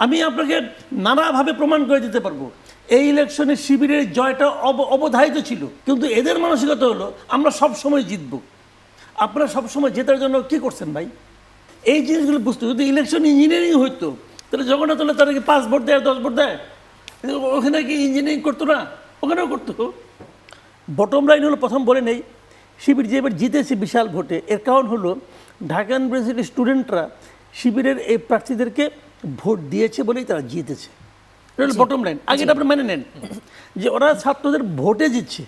আমি আপনাকে নানাভাবে প্রমাণ করে দিতে পারব। এই ইলেকশনে শিবিরের জয়টা অব- অবধারিত ছিল। কিন্তু এদের মানসিকতা হলো, আমরা সব সময় জিতবো। আপনারা সবসময় জেতার জন্য কি করছেন ভাই? এই জিনিসগুলো বুঝতে যদি ইলেকশন ইঞ্জিনিয়ারিং হইতো, তাহলে জগন্নাথ হলে তারা কি পাঁচ ভোট দেয়, দশ ভোট দেয়। ওখানে কি ইঞ্জিনিয়ারিং করতো না? ওখানেও করতো। বটম লাইন হলো, প্রথম বলে নেই, শিবির যে এবার জিতেছে বিশাল ভোটে, এর কারণ হলো, ঢাকা ইউনিভার্সিটির স্টুডেন্টরা শিবিরের এই প্রার্থীদেরকে ভোট দিয়েছে বলেই তারা জিতেছে। এটা বটম লাইন আগে এটা আপনি মেনে নেন। যে ওরা ছাত্রদের ভোটে জিতছে।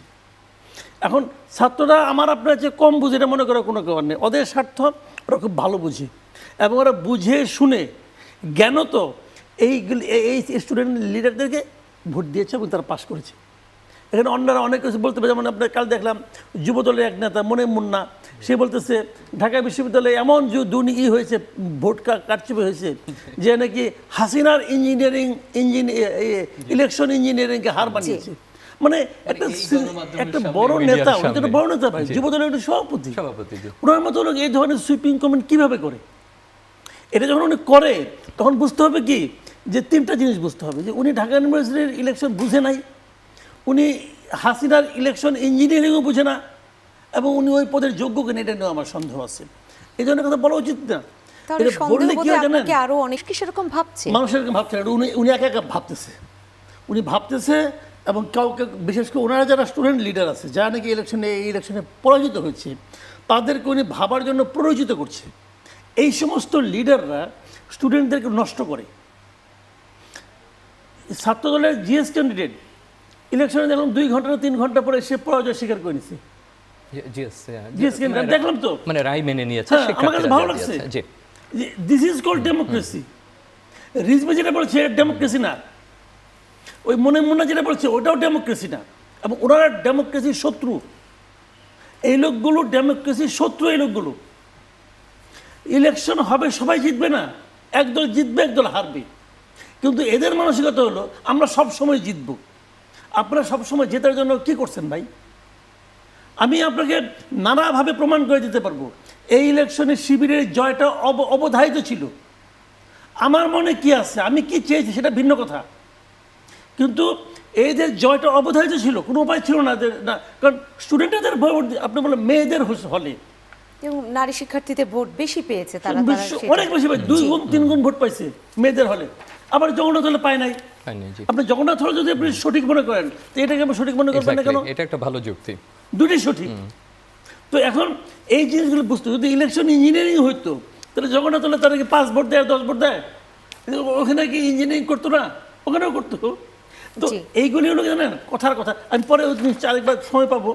এখন ছাত্ররা আমার আপনার যে কম বুঝে এটা মনে করে কোনো কারণ নেই। ওদের স্বার্থ ওরা খুব ভালো বুঝে। এবং ওরা বুঝে শুনে জ্ঞানত এইগুলি এই- এই স্টুডেন্ট লিডারদেরকে ভোট দিয়েছে এবং তারা পাশ করেছে। এখানে অন্যরা অনেক কিছু বলতে পারে যেমন আপনার কাল দেখলাম যুবদলের এক নেতা মনে মুন্না সে বলতেছে ঢাকা বিশ্ববিদ্যালয়ে এমন যে দুর্নীতি হয়েছে ভোট কারচুপি হয়েছে যে নাকি হাসিনার ইঞ্জিনিয়ারিং ইঞ্জিন ইলেকশন ইঞ্জিনিয়ারিংকে হার বানিয়েছে। মানে একটা একটা বড় নেতা একটা বড় নেতা ভাই যুবদলের একটা সভাপতি। সভাপতি ওনার মতো লোক এই ধরনের সুইপিং কমেন্ট কীভাবে করে? এটা যখন উনি করে তখন বুঝতে হবে কি? যে তিনটা জিনিস বুঝতে হবে যে উনি ঢাকা ইউনিভার্সিটির ইলেকশন বুঝে নাই উনি হাসিনার ইলেকশন ইঞ্জিনিয়ারিংও বুঝে না এবং উনি ওই পদের যোগ্য কিনা এটা নিয়েও আমার সন্দেহ আছে। এই ধরনের কথা বলা উচিত না। আরও অনেক কি সেরকম ভাবছে? ভাবছে উনি উনি একা একা ভাবতেছে। উনি ভাবতেছে এবং কাউকে বিশেষ করে ওনারা যারা স্টুডেন্ট লিডার আছে যারা নাকি ইলেকশনে এই ইলেকশনে পরাজিত হয়েছে তাদেরকে উনি ভাবার জন্য প্ররোচিত করছে। এই সমস্ত লিডাররা স্টুডেন্টদেরকে নষ্ট করে। ছাত্রদলের জিএস ক্যান্ডিডেট ইলেকশনে দেখলাম দুই ঘণ্টা না তিন ঘণ্টা পরে সে পরাজয় স্বীকার করে নিছে। ক্যান্ডিডেট দেখলাম তো। মানে রায় মেনে নিয়েছে হ্যাঁ, আমার কাছে ভালো লাগছে। জি। দিস ইজ কল্ড ডেমোক্রেসি রিজবে যেটা বলছে ডেমোক্রেসি না। ওই মনে মনে যেটা বলছে ওটাও ডেমোক্রেসি না। এবং ওনারা ডেমোক্রেসির শত্রু। এই লোকগুলো ডেমোক্রেসির শত্রু এই লোকগুলো। ইলেকশন হবে সবাই জিতবে না। একদল জিতবে একদল হারবে। কিন্তু এদের মানসিকতা হলো আমরা সব সময় জিতব। আপনারা সব সময় জেতার জন্য কি করছেন ভাই? আমি আপনাকে নানাভাবে প্রমাণ করে দিতে পারব। এই ইলেকশনে শিবিরের জয়টা অব- অবধারিত ছিল। আমার মনে কি আছে? আমি কি চেয়েছি সেটা ভিন্ন কথা। কিন্তু এই যে জয়টা অবধারিত ছিল কোনো উপায় ছিল না না কারণ স্টুডেন্টদের ভোট আপনি বলেন মেয়েদের হলে। নারী শিক্ষার্থীদের ভোট বেশি পেয়েছে তারা অনেক বেশি পায় দুই গুণ তিন গুণ ভোট পাইছে মেয়েদের হলে। আবার জগন্নাথ হলে পায় নাই। আপনি জগন্নাথ হলে যদি আপনি সঠিক মনে করেন তো এটাকে আপনি সঠিক মনে করবেন না কেন? এটা একটা ভালো যুক্তি। দুটি সঠিক। তো এখন এই জিনিসগুলো বুঝতে যদি ইলেকশন ইঞ্জিনিয়ারিং হইতো তাহলে জগন্নাথ হলে তারা কি পাঁচ ভোট দেয় দশ ভোট দেয়। ওখানে কি ইঞ্জিনিয়ারিং করতো না? ওখানেও করতো। তো। এইগুলি হলো জানেন? কথার কথা। আমি পরে আরেকবার সময় পাবো।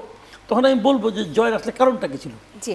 তখন আমি বলব যে জয়ের আসলে কারণটা কি ছিল? জি।